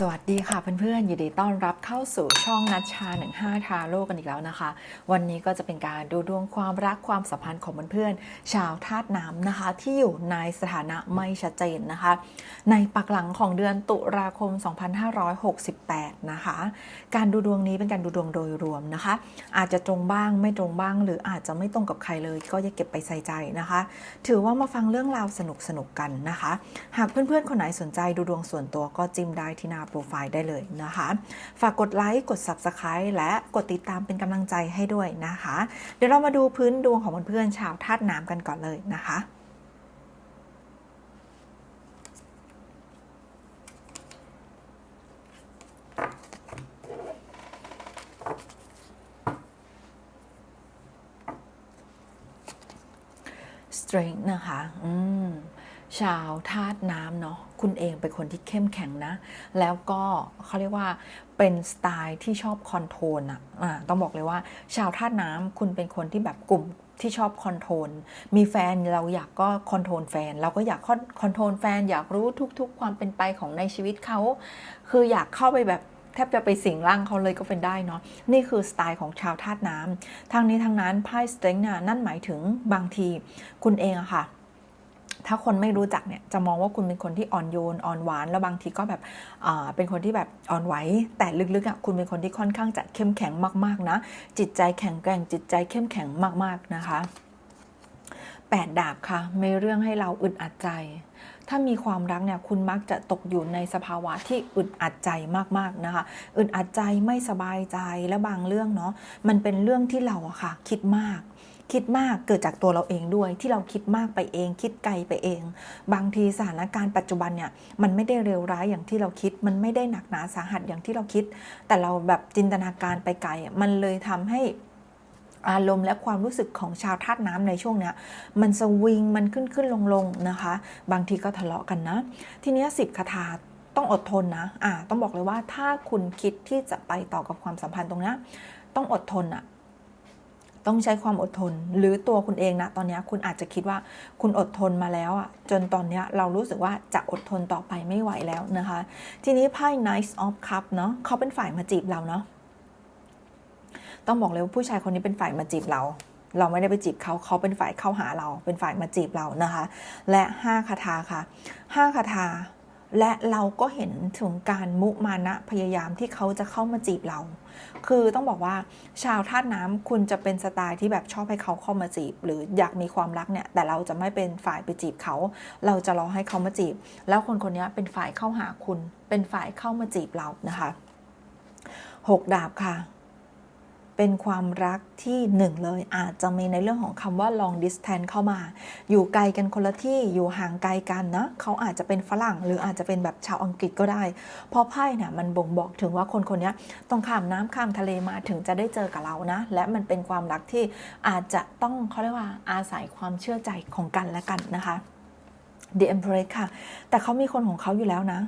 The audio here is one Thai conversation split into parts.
สวัสดีค่ะเพื่อนๆยินดีต้อนรับเข้าสู่ช่องนัชชา 15 ทาโร่กันอีกแล้วนะคะ วันนี้ก็จะเป็นการดูดวงความรักความสัมพันธ์ของเพื่อนๆชาวธาตุน้ำนะคะ ที่อยู่ในสถานะไม่ชัดเจนนะคะ ในปักหลังของเดือนตุลาคม 2568 นะคะ การดูดวงนี้เป็นการดูดวงโดยรวมนะคะ อาจจะตรงบ้างไม่ตรงบ้าง หรืออาจจะไม่ตรงกับใครเลย ก็อย่าเก็บไปใส่ใจนะคะ ถือว่ามาฟังเรื่องราวสนุกๆกันนะคะ หากเพื่อนๆคนไหนสนใจดูดวงส่วนตัวก็จิ้มได้ที่หน้าโปรไฟล์ได้เลยนะคะ ฝากกดไลค์กด Subscribe และกดติดตามเป็นกำลังใจให้ด้วยนะคะ เดี๋ยวเรามาดูพื้นดวงของเพื่อนๆชาวธาตุน้ำกันก่อนเลยนะคะ strength นะคะ อืม ชาวธาตุน้ำเนาะคุณเองเป็นคนที่เข้มแข็งนะ แล้วก็เขาเรียกว่าเป็นสไตล์ที่ชอบคอนโทรลอะอะต้องบอกเลยว่า ชาวธาตุน้ำคุณเป็นคนที่แบบกลุ่มที่ชอบคอนโทรล มีแฟนเราอยากก็คอนโทรลแฟน เราก็อยากคอนโทรลแฟน อยากรู้ทุก ๆ ความเป็นไปของในชีวิตเขา คืออยากเข้าไปแบบแทบจะไปสิงร่างเขาเลยก็เป็นได้เนาะ นี่คือสไตล์ของชาวธาตุน้ำทางนี้ทางนั้นไพ่สเต็งเนี่ยนั่นหมายถึงบางที คุณเองอะค่ะ ถ้าคนไม่รู้จักเนี่ยจะมองว่าคุณเป็นคนที่อ่อนโยนอ่อนหวาน แล้วบางทีก็แบบอ่าเป็นคนที่แบบอ่อนไหวแต่ลึกๆอะคุณเป็นคนที่ค่อนข้างจะเข้มแข็งมากๆนะ จิตใจแข็งแกร่งจิตใจเข้มแข็งมากๆนะคะแปดดาบค่ะมีเรื่องให้เราอึดอัดใจ ถ้ามีความรักเนี่ยคุณมักจะตกอยู่ในสภาวะที่อึดอัดใจมากๆนะคะ อึดอัดใจไม่สบายใจและบางเรื่องเนาะมันเป็นเรื่องที่เราอะค่ะ คิดมาก คิดมากเกิดจากตัวเราเองด้วย ที่เราคิดมากไปเอง คิดไกลไปเอง บางทีสถานการณ์ปัจจุบันเนี่ยมันไม่ได้เร็วร้ายอย่างที่เราคิด มันไม่ได้หนักหนาสาหัสอย่างที่เราคิด แต่เราแบบจินตนาการไปไกลมันเลยทำให้อารมณ์และความรู้สึกของชาวธาตุน้ำในช่วงเนี้ยมันสวิงมันขึ้นขึ้นลงลงนะคะ บางทีก็ทะเลาะกันนะ ทีนี้สิบคาถาต้องอดทนนะอ่าต้องบอกเลยว่าถ้าคุณคิดที่จะไปต่อกับความสัมพันธ์ตรงนี้ต้องอดทนอะ ต้องใช้ความอดทน หรือตัวคุณเองนะตอนนี้คุณอาจจะคิดว่าคุณอดทนมาแล้วอะจนตอนนี้เรารู้สึกว่าจะอดทนต่อไปไม่ไหวแล้วนะคะ ทีนี้ไพ่ Knight of Cup เนาะเขาเป็นฝ่ายมาจีบเราเนาะต้องบอกเลยว่าผู้ชายคนนี้เป็นฝ่ายมาจีบเรา เราไม่ได้ไปจีบเขาเขาเป็นฝ่ายเข้าหาเรา เป็นฝ่ายมาจีบเรานะคะ และ 5 คาถาค่ะ 5 คาถา และเราก็เห็นถึงการมุมานะพยายามที่เขาจะเข้ามาจีบเรา คือต้องบอกว่าชาวธาตุน้ำคุณจะเป็นสไตล์ที่แบบชอบให้เขาเข้ามาจีบ หรืออยากมีความรักเนี่ย แต่เราจะไม่เป็นฝ่ายไปจีบเขา เราจะรอให้เขามาจีบ แล้วคนคนนี้เป็นฝ่ายเข้าหาคุณ เป็นฝ่ายเข้ามาจีบเรานะคะหกดาบค่ะ เป็นความรักที่หนึ่งเลยอาจจะมีในเรื่องของคำว่า long distance เข้ามา อยู่ไกลกันคนละที่อยู่ห่างไกลกันนะเขาอาจจะเป็นฝรั่ง หรืออาจจะเป็นแบบชาวอังกฤษก็ได้ เพราะไพ่เนี่ยมันบ่งบอกถึงว่าคนคนนี้ต้องข้ามน้ำข้ามทะเลมาถึงจะได้เจอกับเรานะ และมันเป็นความรักที่อาจจะต้องเขาเรียกว่าอาศัยความเชื่อใจของกันและกันนะคะ The Empress ค่ะ แต่เขามีคนของเขาอยู่แล้วนะ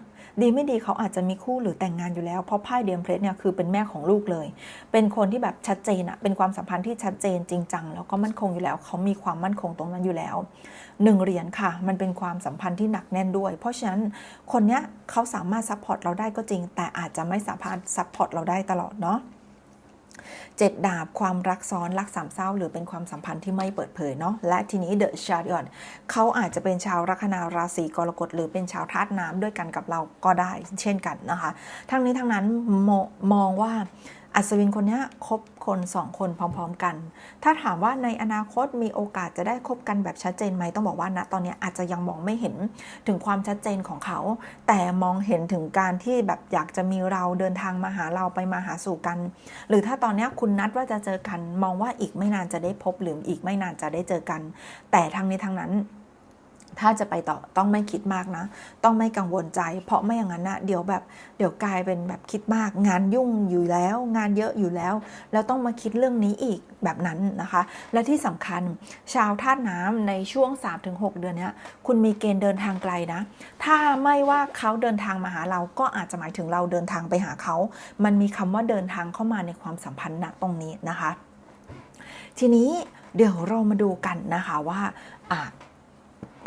ดีไม่ดีเขาอาจจะมีคู่หรือแต่งงานอยู่แล้ว เพราะไพ่เดียมเพลสเนี่ยคือเป็นแม่ของลูกเลย เป็นคนที่แบบชัดเจนอะเป็นความสัมพันธ์ที่ชัดเจนจริงจังแล้วก็มั่นคงอยู่แล้ว เขามีความมั่นคงตรงนั้นอยู่แล้วหนึ่งเหรียญค่ะ มันเป็นความสัมพันธ์ที่หนักแน่นด้วย เพราะฉะนั้นคนเนี้ยเขาสามารถซัพพอร์ตเราได้ก็จริง แต่อาจจะไม่สามารถซัพพอร์ตเราได้ตลอดเนาะ เจ็ดดาบความรักซ้อนรักสามเศร้า หรือเป็นความสัมพันธ์ที่ไม่เปิดเผยเนาะและทีนี้เดอะชาริออนเขาอาจจะเป็นชาวลัคนาราศีกรกฎหรือเป็นชาวธาตุน้ำด้วยกันกับเราก็ได้เช่นกันนะคะ ทั้งนี้ทั้งนั้นมมองว่า อัศวินคนนี้คบคนสองคนพร้อม ๆ กัน ถ้าถามว่าในอนาคตมีโอกาสจะได้คบกันแบบชัดเจนไหมต้องบอกว่าณตอนนี้อาจจะยังมองไม่เห็นถึงความชัดเจนของเขา แต่มองเห็นถึงการที่แบบอยากจะมีเราเดินทางมาหาเราไปมาหาสู่กัน หรือถ้าตอนนี้คุณนัดว่าจะเจอกัน มองว่าอีกไม่นานจะได้พบหรืออีกไม่นานจะได้เจอกัน แต่ทั้งนี้ทั้งนั้น ถ้าจะไปต่อต้องไม่คิดมากนะ ต้องไม่กังวลใจ เพราะไม่อย่างนั้นนะเดี๋ยวแบบเดี๋ยวกลายเป็นแบบคิดมากงานยุ่งอยู่แล้ว งานเยอะอยู่แล้ว แล้วต้องมาคิดเรื่องนี้อีกแบบนั้นนะคะ และที่สำคัญชาวธาตุน้ำในช่วง 3-6 เดือนนี้คุณมีเกณฑ์เดินทางไกลนะ ถ้าไม่ว่าเขาเดินทางมาหาเราก็อาจจะหมายถึงเราเดินทางไปหาเขา มันมีคำว่าเดินทางเข้ามาในความสัมพันธ์ณตรงนี้นะคะ ทีนี้เดี๋ยวเรามาดูกันนะคะว่า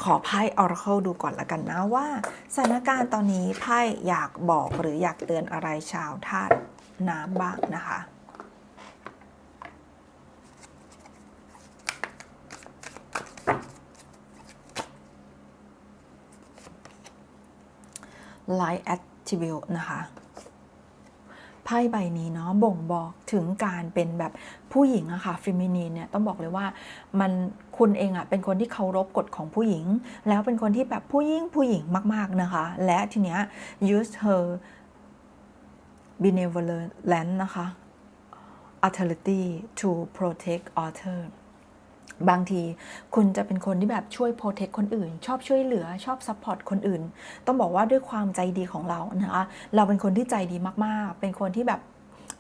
ขอไพ่ Oracle ดูก่อนละกันนะว่าสถานการณ์ตอนนี้ไพ่อยากบอกหรืออยากเตือนอะไรชาวธาตุน้ำบ้างนะคะ Light Attribute นะคะ พ่ใบนี้เนาะบ่งบอกถึงการเป็นแบบผู้หญิงอะค่ะฟิมินีนเนี่ยต้องบอกเลยว่ามันคุณเองอะเป็นคนที่เคารพกฎของผู้หญิง แล้วเป็นคนที่แบบผู้หญิงผู้หญิงมาก ๆนะคะ และทีเนี้ย use her benevolence นะคะ authority to protect author บางทีคุณจะเป็นคนที่แบบช่วยโปรเทคคนอื่น ชอบช่วยเหลือชอบซัพพอร์ตคนอื่น ต้องบอกว่าด้วยความใจดีของเรานะคะเราเป็นคนที่ใจดีมากๆ เป็นคนที่แบบ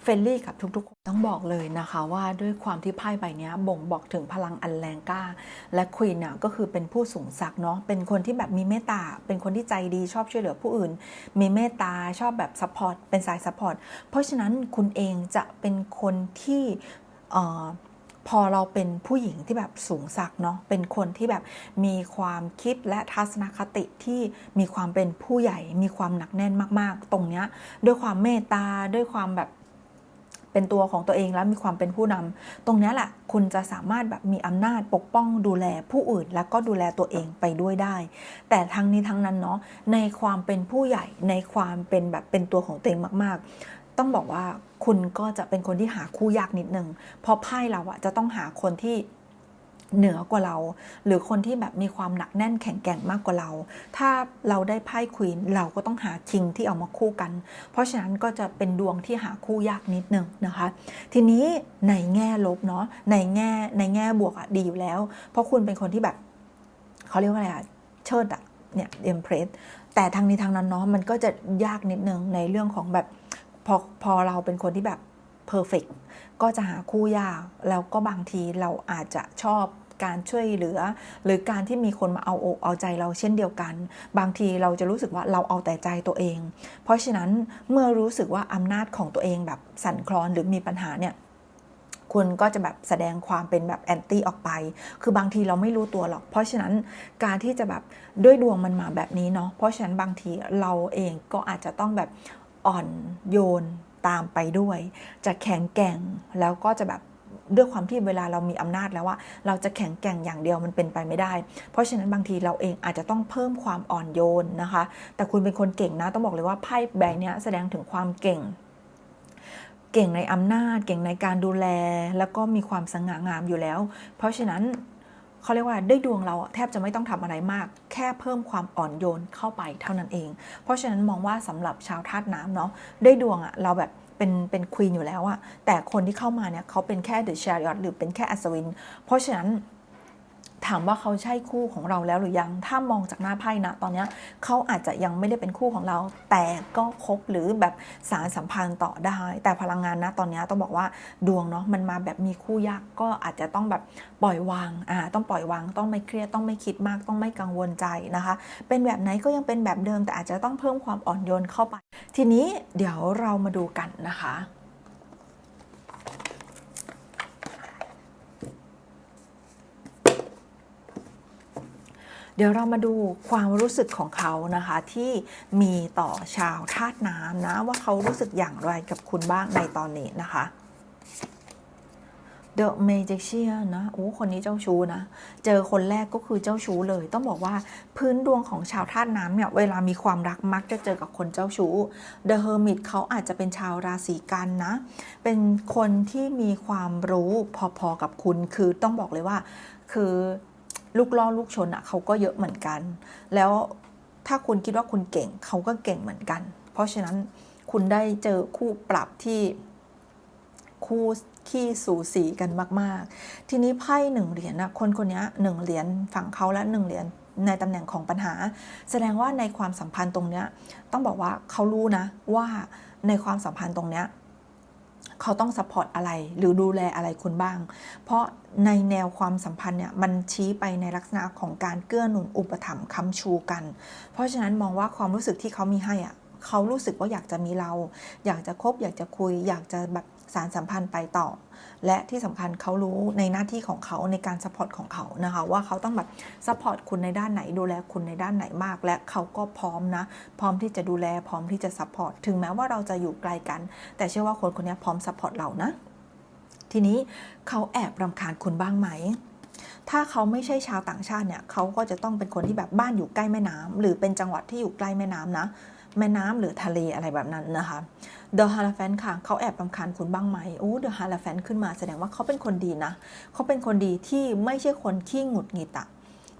เฟรนลี่กับทุกๆคนต้องบอกเลยนะคะว่าด้วยความที่ไพ่ใบนี้บ่งบอกถึงพลังอันแรงกล้า และควีนเนี่ยก็คือเป็นผู้สูงศักดิ์เนาะเป็นคนที่แบบมีเมตตา เป็นคนที่ใจดีชอบช่วยเหลือผู้อื่น มีเมตตาชอบแบบซัพพอร์ตเป็นสายซัพพอร์ตเพราะฉะนั้นคุณเองจะเป็นคนที่เอ่อ พอเราเป็นผู้หญิงที่แบบสูงศักเนาะเป็นคนที่แบบมีความคิดและทัศนคติที่มีความเป็นผู้ใหญ่ มีความหนักแน่นมากๆ ตรงเนี้ยด้วยความเมตตาด้วยความแบบเป็นตัวของตัวเองแล้วมีความเป็นผู้นำตรงเนี้ยแหละคุณจะสามารถแบบมีอำนาจปกป้องดูแลผู้อื่น แล้วก็ดูแลตัวเองไปด้วยได้ แต่ทั้งนี้ทั้งนั้นเนาะในความเป็นผู้ใหญ่ในความเป็นแบบเป็นตัวของตัวเองมาก ๆ ต้องบอกว่าคุณก็จะเป็นคนที่หาคู่ยากนิดนึงเพราะไพ่เราอะจะต้องหาคนที่เหนือกว่าเรา หรือคนที่แบบมีความหนักแน่นแข็งแกร่งมากกว่าเรา ถ้าเราได้ไพ่ควีนเราก็ต้องหาคิงที่เอามาคู่กัน เพราะฉะนั้นก็จะเป็นดวงที่หาคู่ยากนิดนึงนะคะ ทีนี้ในแง่ลบเนาะในแง่ในแง่บวกอะดีอยู่แล้ว เพราะคุณเป็นคนที่แบบเขาเรียกว่าอะไรอะเชิดอะเนี่ยเอ็มเพรสแต่ทางนี้ทางนั้นเนาะมันก็จะยากนิดนึงในเรื่องของแบบ พอพอเราเป็นคนที่แบบเพอร์เฟกก็จะหาคู่ยาก แล้วก็บางทีเราอาจจะชอบการช่วยเหลือ หรือการที่มีคนมาเอาอกเอาใจเราเช่นเดียวกัน บางทีเราจะรู้สึกว่าเราเอาแต่ใจตัวเอง เพราะฉะนั้นเมื่อรู้สึกว่าอำนาจของตัวเองแบบสั่นคลอนหรือมีปัญหาเนี่ยคุณก็จะแบบแสดงความเป็นแบบแอนตี้ออกไป คือบางทีเราไม่รู้ตัวหรอก เพราะฉะนั้นการที่จะแบบด้วยดวงมันมาแบบนี้เนาะ เพราะฉะนั้นบางทีเราเองก็อาจจะต้องแบบ อ่อนโยนตามไปด้วย จะแข็งแกร่งแล้วก็จะแบบด้วยความที่เวลาเรามีอำนาจแล้วว่าเราจะแข็งแกร่งอย่างเดียวมันเป็นไปไม่ได้ เพราะฉะนั้นบางทีเราเองอาจจะต้องเพิ่มความอ่อนโยนนะคะ แต่คุณเป็นคนเก่งนะต้องบอกเลยว่าไพ่ใบงค์นี้ยแสดงถึงความเก่ง เก่งในอำนาจ เก่งในการดูแล แล้วก็มีความสง่างามอยู่แล้ว เพราะฉะนั้น เขาเรียกว่าได้ดวงเราแทบจะไม่ต้องทำอะไรมาก แค่เพิ่มความอ่อนโยนเข้าไปเท่านั้นเอง เพราะฉะนั้นมองว่าสำหรับชาวธาตุน้ำเนาะได้ดวงอะเราแบบเป็นเป็นควีนอยู่แล้วอะแต่คนที่เข้ามาเนี่ยเขาเป็นแค่เดอะชาริอตหรือเป็นแค่อัศวิน เพราะฉะนั้น ถามว่าเขาใช่คู่ของเราแล้วหรือยัง ถ้ามองจากหน้าไพ่นะตอนนี้เขาอาจจะยังไม่ได้เป็นคู่ของเรา แต่ก็คบหรือแบบสารสัมพันธ์ต่อได้ แต่พลังงานนะตอนนี้ต้องบอกว่าดวงเนาะมันมาแบบมีคู่ยากก็อาจจะต้องแบบปล่อยวางอ่าต้องปล่อยวางต้องไม่เครียดต้องไม่คิดมากต้องไม่กังวลใจนะคะ เป็นแบบไหนก็ยังเป็นแบบเดิม แต่อาจจะต้องเพิ่มความอ่อนโยนเข้าไป ทีนี้เดี๋ยวเรามาดูกันนะคะ เดี๋ยวเรามาดูความรู้สึกของเขานะคะที่มีต่อชาวธาตุน้ำนะว่าเขารู้สึกอย่างไรกับคุณบ้างในตอนนี้นะคะ The Magician นะโอ้คนนี้เจ้าชู้นะ เจอคนแรกก็คือเจ้าชู้เลย ต้องบอกว่าพื้นดวงของชาวธาตุน้ำเนี่ย เวลามีความรักมักจะเจอกับคนเจ้าชู้ The Hermit เขาอาจจะเป็นชาวราศีกันนะ เป็นคนที่มีความรู้พอๆกับคุณ คือต้องบอกเลยว่า คือ ลูกล่อลูกชนอะ่ะเขาก็เยอะเหมือนกัน แล้วถ้าคุณคิดว่าคุณเก่งเขาก็เก่งเหมือนกัน เพราะฉะนั้นคุณได้เจอคู่ปรับที่คู่ขี้สูสีกันมาก ๆ ทีนี้ไพ่หนึ่งเหรียญนะคนคนนี้หนึ่งเหรียญฝั่งเขาและหนึ่งเหรียญในตำแหน่งของปัญหา แสดงว่าในความสัมพันธ์ตรงเนี้ยต้องบอกว่าเขารู้นะว่าในความสัมพันธ์ตรงเนี้ย เขาต้องซัพพอร์ตอะไร หรือดูแลอะไรคุณบ้าง เพราะในแนวความสัมพันธ์เนี่ยมันชี้ไปในลักษณะของการเกื้อหนุนอุปถัมภ์ค้ำชูกัน เพราะฉะนั้นมองว่าความรู้สึกที่เขามีให้อะเขารู้สึกว่าอยากจะมีเรา อยากจะคบอยากจะคุย อยากจะแบบ สารสัมพันธ์ไปต่อ และที่สำคัญเขารู้ในหน้าที่ของเขาในการซัพพอร์ตของเขานะคะว่าเขาต้องแบบซัพพอร์ตคุณในด้านไหนดูแลคุณในด้านไหนมาก และเขาก็พร้อมนะ พร้อมที่จะดูแลพร้อมที่จะซัพพอร์ตถึงแม้ว่าเราจะอยู่ไกลกัน แต่เชื่อว่าคนคนนี้พร้อมซัพพอร์ตเรานะ ทีนี้เขาแอบรำคาญคุณบ้างไหมถ้าเขาไม่ใช่ชาวต่างชาติเนี่ยเขาก็จะต้องเป็นคนที่แบบบ้านอยู่ใกล้แม่น้ำหรือเป็นจังหวัดที่อยู่ใกล้แม่น้ำนะ แม่น้ำหรือทะเลอะไรแบบนั้นนะคะ The h a r a f a n ค่ะเขาแอบรำคาญคุณบ้างไหมโอ้ The h a r a f a n ขึ้นมาแสดงว่าเขาเป็นคนดีนะเขาเป็นคนดีที่ไม่ใช่คนขี้หงุดหงิดอะ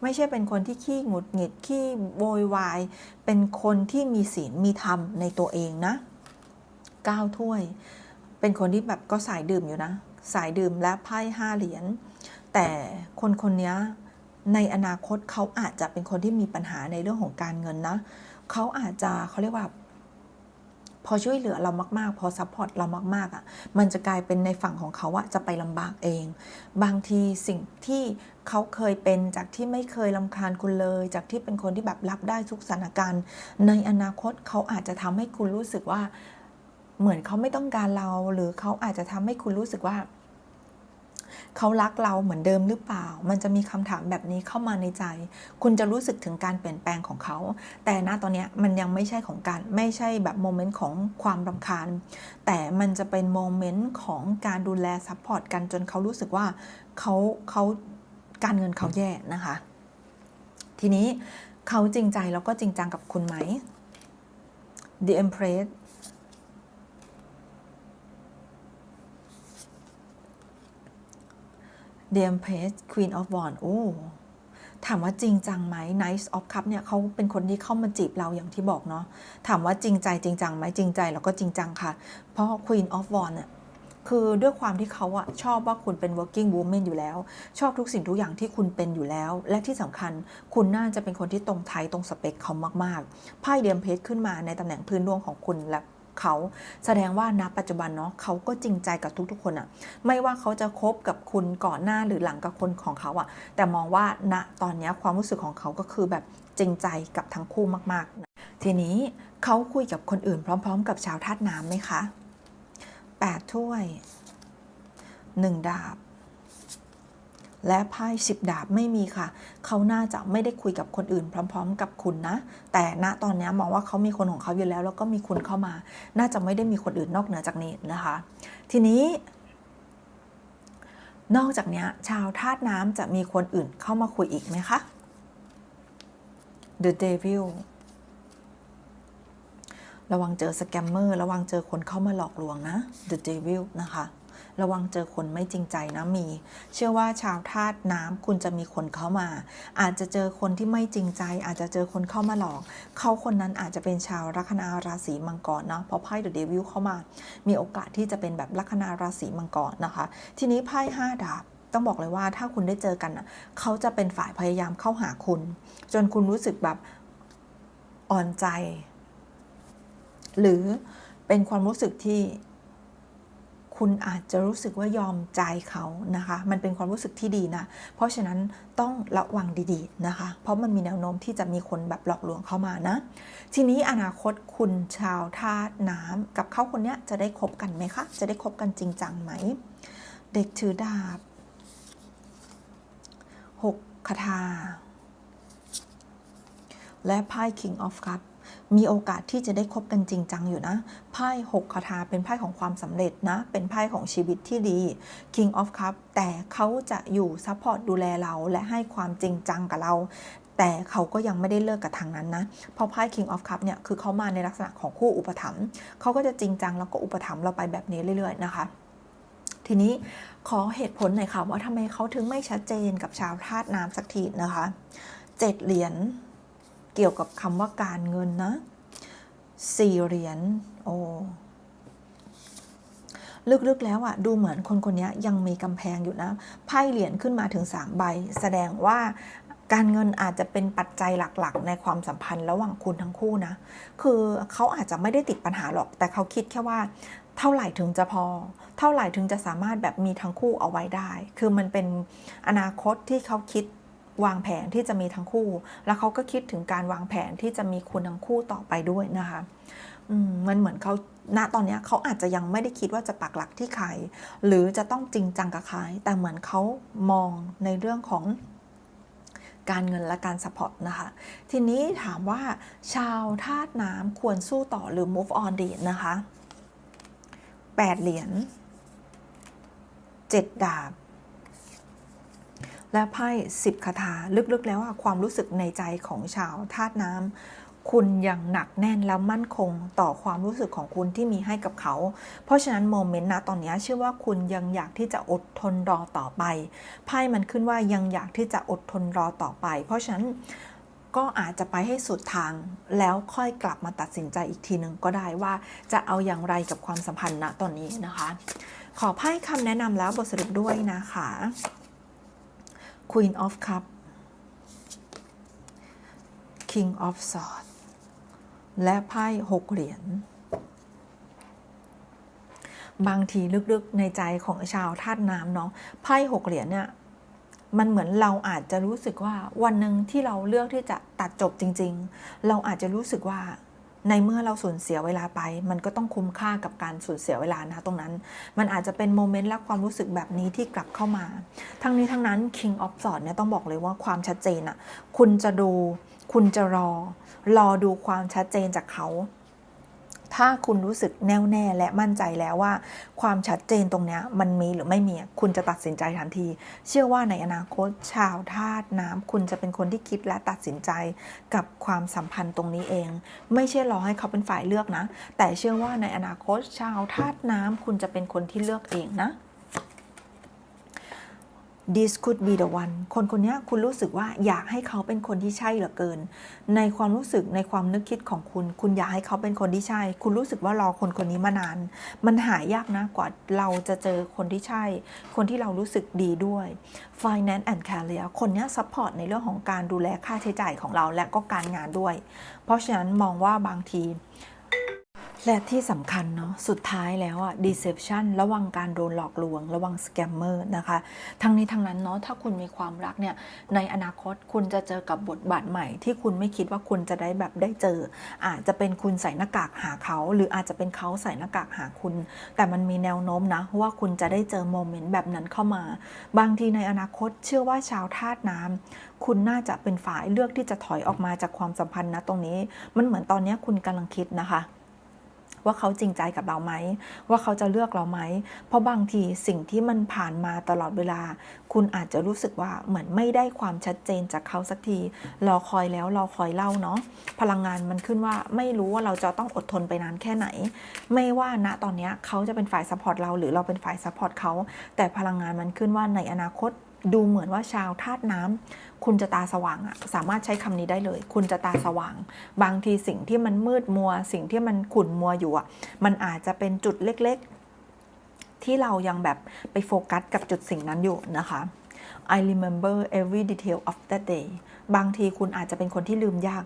ไม่ใช่เป็นคนที่ขี้หงุดหงิดขี้โวยวาย เป็นคนที่มีศีลมีธรรมในตัวเองนะก้าวถ้วย เป็นคนที่แบบก็สายดื่มอยู่นะ สายดื่มและไพ่ห้าเหรียญแต่คนคนนี้ในอนาคตเขาอาจจะเป็นคนที่มีปัญหาในเรื่องของการเงินนะ เขาอาจจะเขาเรียกว่า พอช่วยเหลือเรามากๆ พอซัพพอร์ตเรามากๆอะ มันจะกลายเป็นในฝั่งของเขาอะจะไปลำบากเอง บางทีสิ่งที่เขาเคยเป็นจากที่ไม่เคยลำคาญคุณเลย จากที่เป็นคนที่แบบรับได้ทุกสถานการณ์ ในอนาคตเขาอาจจะทำให้คุณรู้สึกว่า เหมือนเขาไม่ต้องการเรา หรือเขาอาจจะทำให้คุณรู้สึกว่า เขารักเราเหมือนเดิมหรือเปล่า มันจะมีคำถามแบบนี้เข้ามาในใจ คุณจะรู้สึกถึงการเปลี่ยนแปลงของเขา แต่ณตอนนี้มันยังไม่ใช่ของการไม่ใช่แบบโมเมนต์ของความรำคาญ แต่มันจะเป็นโมเมนต์ของการดูแลซัพพอร์ตกันจนเขารู้สึกว่าเขาเขาการเงินเขาแย่นะคะ ทีนี้เขาจริงใจแล้วก็จริงจังกับคุณไหม The Empress The Empress Queen of Wands โอ้ถามว่าจริงจังไหม Knight of Cup เนี่ยเขาเป็นคนที่เข้ามาจีบเราอย่างที่บอกเนาะถามว่าจริงใจจริงจังไหมจริงใจแล้วก็จริงจังค่ะ เพราะ Queen of Wands เนี่ยคือด้วยความที่เขาอะชอบว่าคุณเป็น working woman อยู่แล้ว ชอบทุกสิ่งทุกอย่างที่คุณเป็นอยู่แล้ว และที่สำคัญคุณน่าจะเป็นคนที่ตรงไทยตรงสเปคเขามากๆไพ่เดียมเพชขึ้นมาในตำแหน่งพื้นดวงของคุณและ เขาแสดงว่าณปัจจุบันเนาะเขาก็จริงใจกับทุกๆ คนอะไม่ว่าเขาจะคบกับคุณก่อนหน้าหรือหลังกับคนของเขาอะแต่มองว่าณตอนนี้ความรู้สึกของเขาก็คือแบบจริงใจกับทั้งคู่มากๆนะทีนี้เขาคุยกับคนอื่นพร้อม ๆ กับชาวธาตุน้ำไหมคะแปดถ้วยหนึ่งดาบ และไพ่สิบดาบไม่มีค่ะ เขาน่าจะไม่ได้คุยกับคนอื่น พร้อม ๆ กับคุณนะ แต่ณตอนนี้มองว่าเขามีคนของเขาอยู่แล้ว แล้วก็มีคุณเข้ามา น่าจะไม่ได้มีคนอื่นนอกเหนือจากนี้นะคะ ทีนี้นอกจากนี้ชาวธาตุน้ำจะมีคนอื่นเข้ามาคุยอีกไหมคะ The Devil ระวังเจอสแกมเมอร์ ระวังเจอคนเข้ามาหลอกลวงนะ The Devil นะคะ ระวังเจอคนไม่จริงใจนะมี เชื่อว่าชาวธาตุน้ำคุณจะมีคนเข้ามา อาจจะเจอคนที่ไม่จริงใจ อาจจะเจอคนเข้ามาหลอก เขาคนนั้นอาจจะเป็นชาวลัคนาราศีมังกรเนาะเพราะไพ่เดอะเดวิลเข้ามา มีโอกาสที่จะเป็นแบบลัคนาราศีมังกรนะคะ ทีนี้ไพ่ห้าดาบต้องบอกเลยว่าถ้าคุณได้เจอกันเขาจะเป็นฝ่ายพยายามเข้าหาคุณ จนคุณรู้สึกแบบอ่อนใจ หรือเป็นความรู้สึกที่ คุณอาจจะรู้สึกว่ายอมใจเขานะคะ มันเป็นความรู้สึกที่ดีนะ เพราะฉะนั้นต้องระวังดีๆนะคะ เพราะมันมีแนวโน้มที่จะมีคนแบบหลอกลวงเข้ามานะ ทีนี้อนาคตคุณชาวธาตุน้ำกับเขาคนนี้จะได้คบกันไหมคะ จะได้คบกันจริงจังไหม เด็กถือดาบหกคาถาและไพ่ King of Cup มีโอกาสที่จะได้คบกันจริงจังอยู่นะไพ่หกคาถาเป็นไพ่ของความสำเร็จนะ เป็นไพ่ของชีวิตที่ดี King of Cup แต่เขาจะอยู่ซัพพอร์ตดูแลเราและให้ความจริงจังกับเราแต่เขาก็ยังไม่ได้เลิกกับทางนั้นนะ เพราะไพ่ King of Cup เนี่ย คือเขามาในลักษณะของคู่อุปถัมภ์เขาก็จะจริงจังแล้วก็อุปถัมภ์เราไปแบบนี้เรื่อย ๆ นะคะ ทีนี้ขอเหตุผลหน่อยค่ะว่าทำไมเขาถึงไม่ชัดเจนกับชาวธาตุน้ำสักทีนะคะ เจ็ดเหรียญ เกี่ยวกับคำว่าการเงินนะสี่เหรียญโอ้ลึกๆแล้วอะดูเหมือนคนคนนี้ยังมีกำแพงอยู่นะไพ่เหรียญขึ้นมาถึงสามใบ แสดงว่าการเงินอาจจะเป็นปัจจัยหลักๆ ในความสัมพันธ์ระหว่างคุณทั้งคู่นะ คือเขาอาจจะไม่ได้ติดปัญหาหรอก แต่เขาคิดแค่ว่า เท่าไหร่ถึงจะพอ เท่าไหร่ถึงจะสามารถแบบมีทั้งคู่เอาไว้ได้ คือมันเป็นอนาคตที่เขาคิด วางแผนที่จะมีทั้งคู่ แล้วเขาก็คิดถึงการวางแผนที่จะมีคุณทั้งคู่ต่อไปด้วยนะคะมันเหมือนเขาณตอนนี้เขาอาจจะยังไม่ได้คิดว่าจะปักหลักที่ใคร หรือจะต้องจริงจังกับใคร แต่เหมือนเขามองในเรื่องของการเงินและการสปอร์ตนะคะ ทีนี้ถามว่าชาวธาตุน้ำควรสู้ต่อหรือ move on ดีนะคะ 8 เหรียญ 7 ดาบ และไพ่10คาถาลึกๆแล้วความรู้สึกในใจของชาวธาตุน้ำคุณยังหนักแน่นและมั่นคงต่อความรู้สึกของคุณที่มีให้กับเขา เพราะฉะนั้นโมเมนต์นะตอนนี้เชื่อว่าคุณยังอยากที่จะอดทนรอต่อไปไพ่มันขึ้นว่ายังอยากที่จะอดทนรอต่อไป เพราะฉะนั้นก็อาจจะไปให้สุดทางแล้วค่อยกลับมาตัดสินใจอีกทีหนึ่งก็ได้ว่าจะเอาอย่างไรกับความสัมพันธ์ณตอนนี้นะคะ ขอไพ่คำแนะนำแล้วบทสรุปด้วยนะคะ Queen of Cup King of Swords และไพ่หกเหรียญ บางทีลึกๆในใจของชาวธาตุน้ำเนาะไพ่หกเหรียญเนี่ยมันเหมือนเราอาจจะรู้สึกว่าวันหนึ่งที่เราเลือกที่จะตัดจบจริง ๆ เราอาจจะรู้สึกว่า ในเมื่อเราสูญเสียเวลาไป มันก็ต้องคุ้มค่ากับการสูญเสียเวลานะตรงนั้น มันอาจจะเป็นโมเมนต์และความรู้สึกแบบนี้ที่กลับเข้ามา ทั้งนี้ทั้งนั้น King of s w o r d เนี่ยต้องบอกเลยว่าความชัดเจนอะคุณจะดู คุณจะรอ รอดูความชัดเจนจากเขา ถ้าคุณรู้สึกแน่วแน่และมั่นใจแล้วว่า ความชัดเจนตรงนี้มันมีหรือไม่มี คุณจะตัดสินใจทันที เชื่อว่าในอนาคตชาวธาตุน้ำคุณจะเป็นคนที่คิดและตัดสินใจกับความสัมพันธ์ตรงนี้เอง ไม่ใช่รอให้เขาเป็นฝ่ายเลือกนะ แต่เชื่อว่าในอนาคตชาวธาตุน้ำคุณจะเป็นคนที่เลือกเองนะ this could be the one คนคนนี้คุณรู้สึกว่าอยากให้เขาเป็นคนที่ใช่เหลือเกิน ในความรู้สึกในความนึกคิดของคุณ คุณอยากให้เขาเป็นคนที่ใช่ คุณรู้สึกว่ารอคนคนนี้มานาน มันหายากนะกว่าเราจะเจอคนที่ใช่ คนที่เรารู้สึกดีด้วย finance and career คนนี้ support ในเรื่องของการดูแลค่าใช้จ่ายของเราและก็การงานด้วย เพราะฉะนั้นมองว่าบางที และที่สำคัญเนาะสุดท้ายแล้วอะ deception ระวังการโดนหลอกลวง ระวัง scammer นะคะ ทั้งนี้ทั้งนั้นเนาะถ้าคุณมีความรักเนี่ยในอนาคตคุณจะเจอกับบทบาทใหม่ ที่คุณไม่คิดว่าคุณจะได้แบบได้เจอ อาจจะเป็นคุณใส่หน้ากากหาเขา หรืออาจจะเป็นเขาใส่หน้ากากหาคุณ แต่มันมีแนวโน้มนะว่าคุณจะได้เจอโมเมนต์แบบนั้นเข้ามา บางทีในอนาคตเชื่อว่าชาวธาตุน้ำคุณน่าจะเป็นฝ่ายเลือกที่จะถอยออกมาจากความสัมพันธ์นะตรงนี้ มันเหมือนตอนนี้คุณกำลังคิดนะคะ ว่าเขาจริงใจกับเราไหม ว่าเขาจะเลือกเราไหม เพราะบางทีสิ่งที่มันผ่านมาตลอดเวลา คุณอาจจะรู้สึกว่าเหมือนไม่ได้ความชัดเจนจากเขาสักที รอคอยแล้วรอคอยเล่าเนาะ พลังงานมันขึ้นว่าไม่รู้ว่าเราจะต้องอดทนไปนานแค่ไหน ไม่ว่าณตอนนี้เขาจะเป็นฝ่ายซัพพอร์ตเราหรือเราเป็นฝ่ายซัพพอร์ตเขา แต่พลังงานมันขึ้นว่าในอนาคตดูเหมือนว่าชาวธาตุน้ำ คุณจะตาสว่างอะสามารถใช้คำนี้ได้เลย คุณจะตาสว่าง บางทีสิ่งที่มันมืดมัว สิ่งที่มันขุ่นมัวอยู่อะมันอาจจะเป็นจุดเล็กๆ ที่เรายังแบบไปโฟกัสกับจุดสิ่งนั้นอยู่นะคะ I remember every detail of that day บางทีคุณอาจจะเป็นคนที่ลืมยาก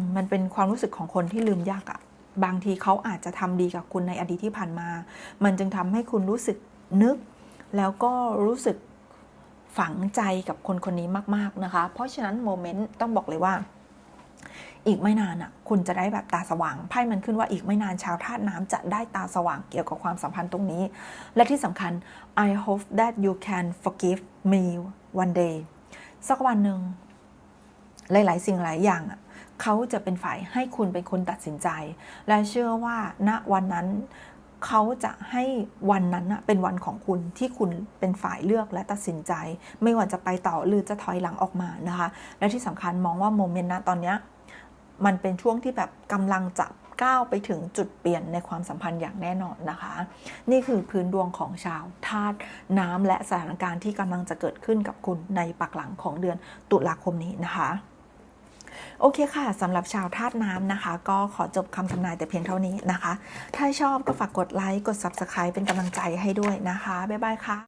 มมันเป็นความรู้สึกของคนที่ลืมยากอะบางทีเขาอาจจะทำดีกับคุณในอดีตที่ผ่านมา มันจึงทำให้คุณรู้สึกนึก แล้วก็รู้สึก ฝังใจกับคนคนนี้มาก ๆ นะคะ เพราะฉะนั้นโมเมนต์ต้องบอกเลยว่า อีกไม่นานอะ คุณจะได้แบบตาสว่างไพ่มันขึ้นว่าอีกไม่นานชาวธาตุน้ำจะได้ตาสว่างเกี่ยวกับความสัมพันธ์ตรงนี้ และที่สำคัญ I hope that you can forgive me one day สักวันหนึ่งหลาย ๆ สิ่งหลายอย่างอะเขาจะเป็นฝ่ายให้คุณเป็นคนตัดสินใจ และเชื่อว่าณวันนั้น เขาจะให้วันนั้นน่ะเป็นวันของคุณที่คุณเป็นฝ่ายเลือกและตัดสินใจ ไม่ว่าจะไปต่อหรือจะถอยหลังออกมานะคะ และที่สำคัญมองว่าโมเมนต์นะตอนเนี้ยมันเป็นช่วงที่แบบกำลังจะก้าวไปถึงจุดเปลี่ยนในความสัมพันธ์อย่างแน่นอนนะคะ นี่คือพื้นดวงของชาวธาตุน้ำและสถานการณ์ที่กำลังจะเกิดขึ้นกับคุณในปักหลังของเดือนตุลาคมนี้นะคะ โอเคค่ะสำหรับชาวธาตุน้ำนะคะ ก็ขอจบคำทำนายแต่เพียงเท่านี้นะคะ ถ้าชอบก็ฝากกดไลค์กด Subscribe เป็นกำลังใจให้ด้วยนะคะ บ๊ายบายค่ะ